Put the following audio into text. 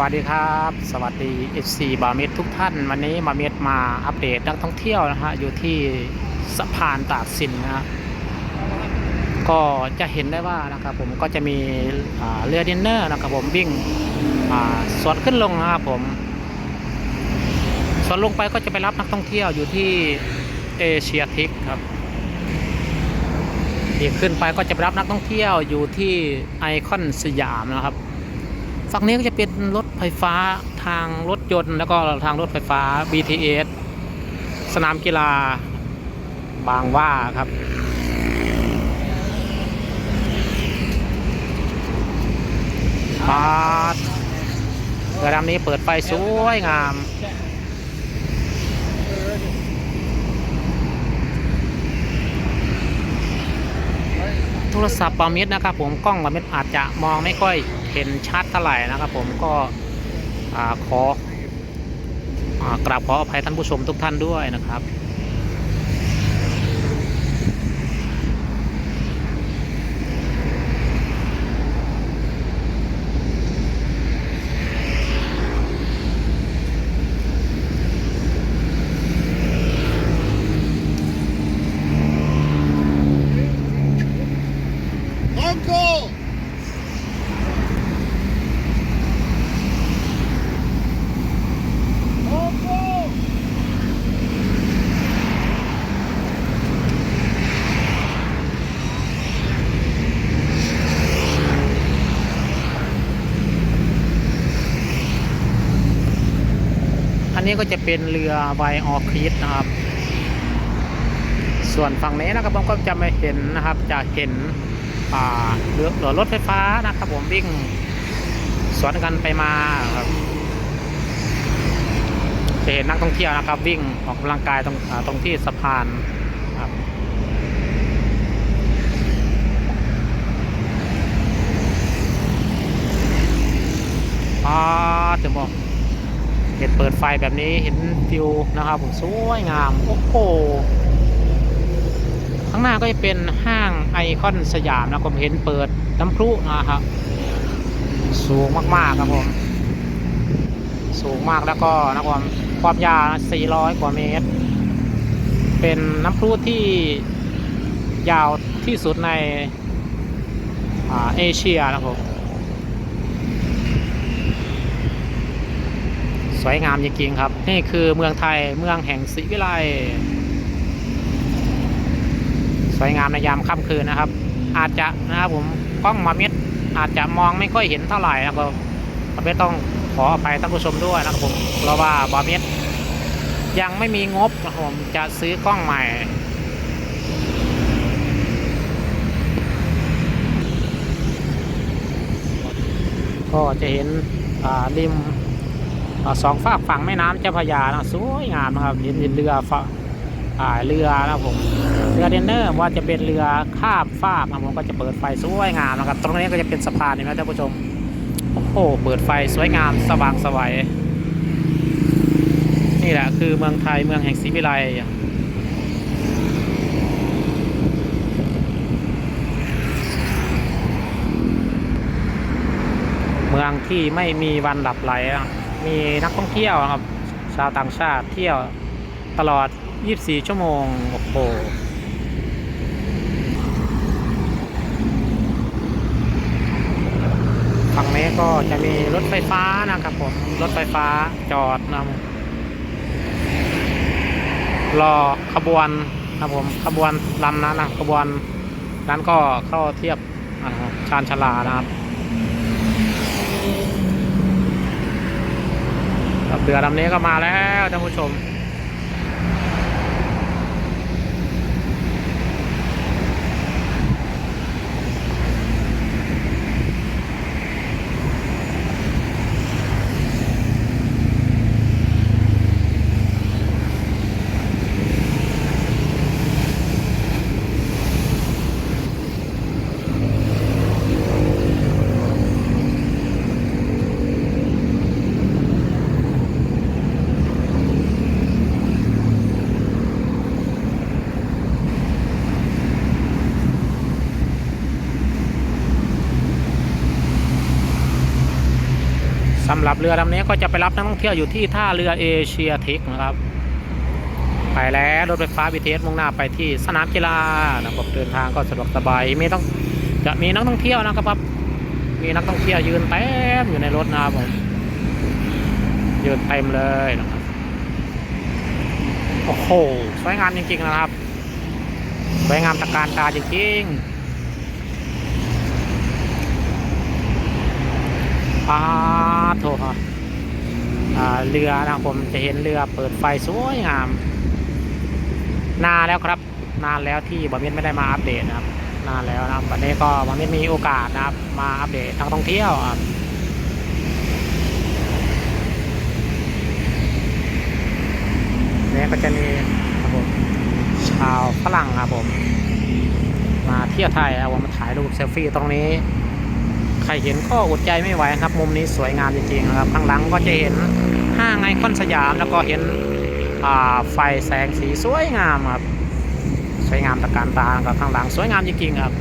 วัสดีครับ สวัสดี FC บาเมดทุกท่าน วันนี้มาเมดมาอัปเดตนักท่องเที่ยวนะฮะอยู่ที่สะพานตากสินนะก็จะเห็นได้ว่านะครับผมก็จะมีเรือดินเนอร์นะครับผมวิ่งสวนขึ้นลงนะครับผมสวนลงไปก็จะไปรับนักท่องเที่ยวอยู่ที่เอเชียทิกครับอีกขึ้นไปก็จะไปรับนักท่องเที่ยวอยู่ที่ไอคอนสยามนะครับ ฝั่งนี้ก็จะเป็นรถไฟฟ้าทางรถยนต์ แล้วก็ทางรถไฟฟ้า BTS สนามกีฬาบางว่าครับ บาสเรือลำนี้เปิดไฟสวยงาม โทรศัพท์ปามิดนะครับผมกล้องปามิดอาจจะมองไม่ค่อยเห็นชัดเท่าไหร่นะครับ ผมก็อขออกราบขออภัยท่านผู้ชมทุกท่านด้วยนะครับ Uncle! อั นนี้ก็จะเป็นเรือไวออคิดนะครับ ส่วนฝั่งนี้นะครับผมก็จะไม่เห็นนะครับ จะเห็นเรือรือรถไฟฟ้านะครับ ผมวิ่งสวนกันไปมาครับจะเห็นนักท่องเที่ยวนะครับ วิ่งออกกำลังกายตรงตรงที่สะพานครับอ่าจะบอก เห็นเปิดไฟแบบนี้เห็นวิวนะครับผมสวยงาม โอ้โหข้างหน้าก็จะเป็นห้างไอคอนสยามนะผมเห็นเปิดน้ำพุนะครับสูงมากๆครับผมสูงมากแล้วก็นะความความยาว 400 กว่าเมตร เป็นน้ำพุที่ยาวที่สุดในอาเอเชียนะครับผม สวยงามจริงๆครับ นี่คือเมืองไทยเมืองแห่งศรีวิไลสวยงามในยามค่ำคืนนะครับ อาจจะนะครับผมกล้องมาเม็ดอาจจะมองไม่ค่อยเห็นเท่าไหร่นะครับมาเม็ดต้องขออภัยท่านผู้ชมด้วยนะครับผมเพราะว่าบาเม็ดยังไม่มีงบนะผมจะซื้อกล้องใหม่ก็จะเห็นอ่าริม สองฝากฝั่งแม่น้ำเจ้าพระยานะสวยงามนะครับเห็นเรือฝ่าเรือนะผมเรือเดนเนอร์ว่าจะเป็นเรือข้ามฟากนะผมก็จะเปิดไฟสวยงามนะครับ ตรงนี้ก็จะเป็นสะพานเห็นไหมท่านผู้ชมโอ้โหเปิดไฟสวยงามสว่างสวัยนี่แหละคือเมืองไทยเมืองแห่งศรีวิไลเมืองที่ไม่มีวันหลับไหลนะ มีนักท่องเที่ยวนะครับ ชาวต่างชาติเที่ยวตลอด 24 ชั่วโมง โอ้โหฝั่งนี้ก็จะมีรถไฟฟ้านะครับผม รถไฟฟ้าจอดนำรอขบวนนะครับผม ขบวนลำนั้นนะขบวนนั้นก็เข้าเทียบชานชลานะครับ เรือลำนี้ก็มาแล้วท่านผู้ชมำหรับเรือลำนี้ก็จะไปรับนักท่องเที่ยวอยู่ที่ท่าเรือเอเชียเทคนะครับ ไปแล้วรถไฟฟ้า BTS มุ่งหน้าไปที่สนามกีฬานะครับเดินทางก็สะดวกสบายไมีต้องจะมีนักท่องเที่ยวนะครับ มีนักท่องเที่ยวยืนเต็มอยู่ในรถนะครับผมยืนเต็มเลยนะครับโอ้โหสวยงามจริง ๆ นะครับสวยงามตะการตาจริงๆป้าดโถครับเรือนะครับผมจะเห็นเรือเปิดไฟสวยงาม นานแล้วครับ นานแล้วที่บอมเมนไม่ได้มาอัปเดตนะครับ นานแล้วนะวันนี้ก็บอมเมนมีโอกาสนะครับ มาอัปเดตทางท่องเที่ยวครับนี่ก็จะมีครับผมชาวฝรั่งครับผม มาเที่ยวไทยครับผมมาถ่ายรูปเซลฟี่ตรงนี้ ใครเห็นก็อดใจไม่ไหวครับ มุมนี้สวยงามจริงๆนะครับ ข้างหลังก็จะเห็นห้างไอคอนสยามแล้วก็เห็นไฟแสงสีสวยงามครับ สวยงามตะการตาครับข้างหลังสวยงามจริงๆครับ